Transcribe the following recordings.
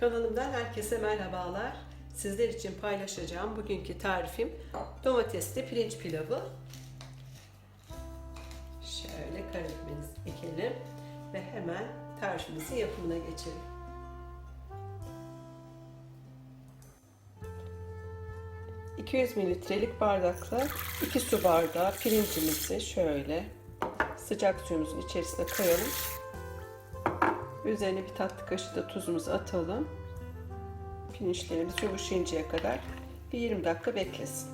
Kanalımdan herkese merhabalar. Sizler için paylaşacağım bugünkü tarifim domatesli pirinç pilavı. Şöyle karabiberimizi ekelim ve hemen tarifimizin yapımına geçelim. ...200 mililitrelik bardakla 2 su bardağı pirincimizi şöyle sıcak suyumuzun içerisine koyalım. Üzerine bir tatlı kaşığı da tuzumuzu atalım. Pirinçlerimiz yumuşayıncaya kadar bir 20 dakika beklesin.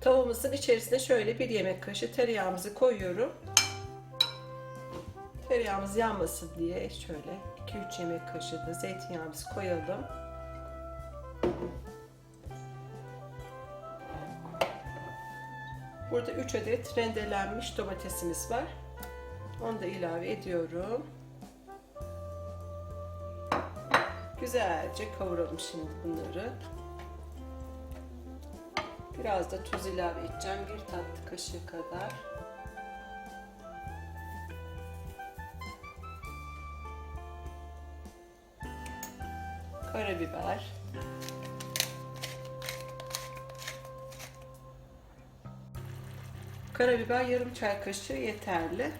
Tavamızın içerisine şöyle bir yemek kaşığı tereyağımızı koyuyorum. Tereyağımız yanmasın diye şöyle 2-3 yemek kaşığı da zeytinyağımızı koyalım. Burada 3 adet rendelenmiş domatesimiz var. Onu da ilave ediyorum. Güzelce kavuralım şimdi bunları. Biraz da tuz ilave edeceğim. Bir tatlı kaşığı kadar. Karabiber. Karabiber yarım çay kaşığı yeterli.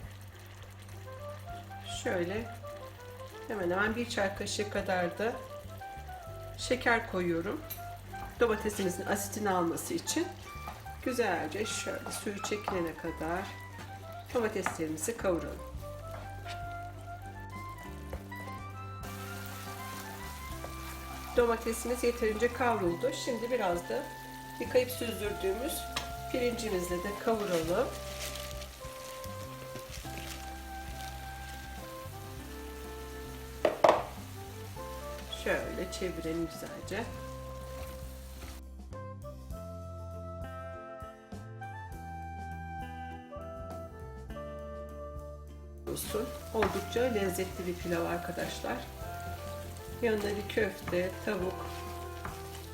Şöyle hemen hemen bir çay kaşığı kadar da şeker koyuyorum. Domatesimizin asitini alması için güzelce şöyle suyu çekilene kadar domateslerimizi kavuralım. Domatesimiz yeterince kavruldu. Şimdi biraz da yıkayıp süzdürdüğümüz pirincimizle de kavuralım. Şöyle çevirelim güzelce. Oldukça lezzetli bir pilav arkadaşlar. Yanında bir köfte, tavuk,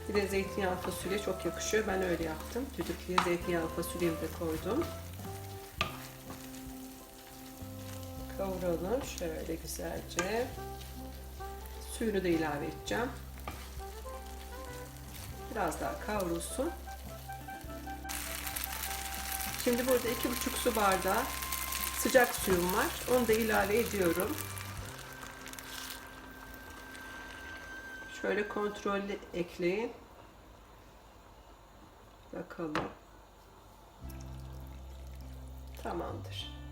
bir de zeytinyağı fasulye çok yakışıyor. Ben öyle yaptım. Düdüklüye zeytinyağı fasulyemi de koydum. Kavuralım şöyle güzelce. Suyunu da ilave edeceğim. Biraz daha kavrulsun. Şimdi burada iki buçuk su bardağı sıcak suyum var. Onu da ilave ediyorum. Şöyle kontrollü ekleyin. Bakalım. Tamamdır.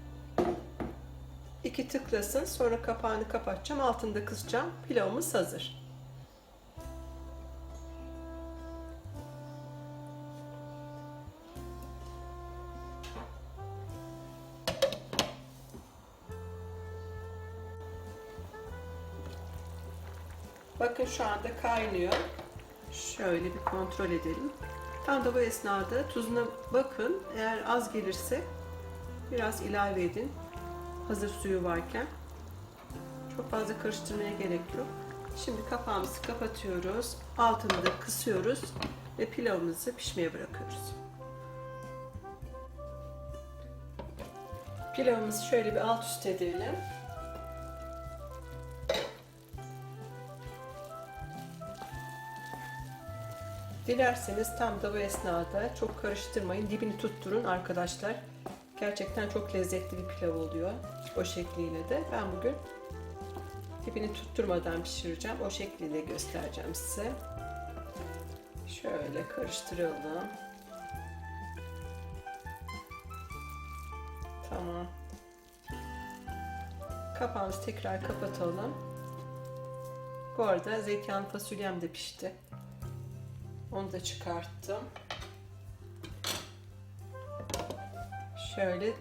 İki tıklasın. Sonra kapağını kapatacağım. Altında kısacağım. Pilavımız hazır. Bakın şu anda kaynıyor. Şöyle bir kontrol edelim. Tam da bu esnada tuzuna bakın. Eğer az gelirse biraz ilave edin. Hazır suyu varken. Çok fazla karıştırmaya gerek yok. Şimdi kapağımızı kapatıyoruz. Altını da kısıyoruz ve pilavımızı pişmeye bırakıyoruz. Pilavımızı şöyle bir alt üst edelim. Dilerseniz tam da bu esnada çok karıştırmayın. Dibini tutturun arkadaşlar. Gerçekten çok lezzetli bir pilav oluyor. O şekliyle de. Ben bugün dibini tutturmadan pişireceğim. O şekliyle göstereceğim size. Şöyle karıştıralım. Tamam. Kapağımızı tekrar kapatalım. Bu arada zeytinyağı fasulyem de pişti. Onu da çıkarttım. Şöyle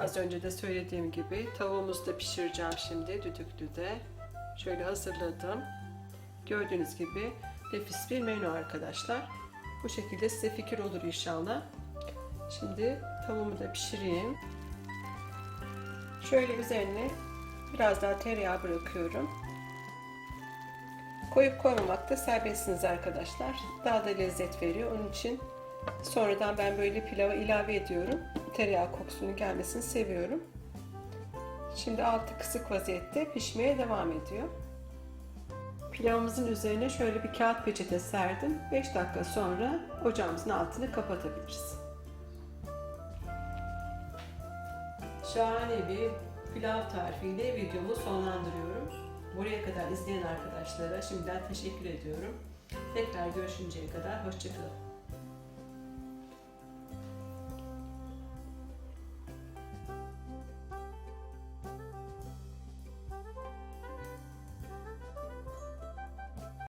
az önce de söylediğim gibi tavuğumuzu da pişireceğim şimdi düdüklüde. Şöyle hazırladım. Gördüğünüz gibi nefis bir menü arkadaşlar. Bu şekilde size fikir olur inşallah. Şimdi tavuğumu da pişireyim. Şöyle üzerine biraz daha tereyağı bırakıyorum. Koyup koymamakta serbestsiniz arkadaşlar. Daha da lezzet veriyor. Onun için sonradan ben böyle pilava ilave ediyorum. Tereyağı kokusunun gelmesini seviyorum. Şimdi altı kısık vaziyette pişmeye devam ediyor. Pilavımızın üzerine şöyle bir kağıt peçete serdim. 5 dakika sonra ocağımızın altını kapatabiliriz. Şahane bir pilav tarifiyle videomu sonlandırıyorum. Buraya kadar izleyen arkadaşlara şimdiden teşekkür ediyorum. Tekrar görüşünceye kadar hoşçakalın.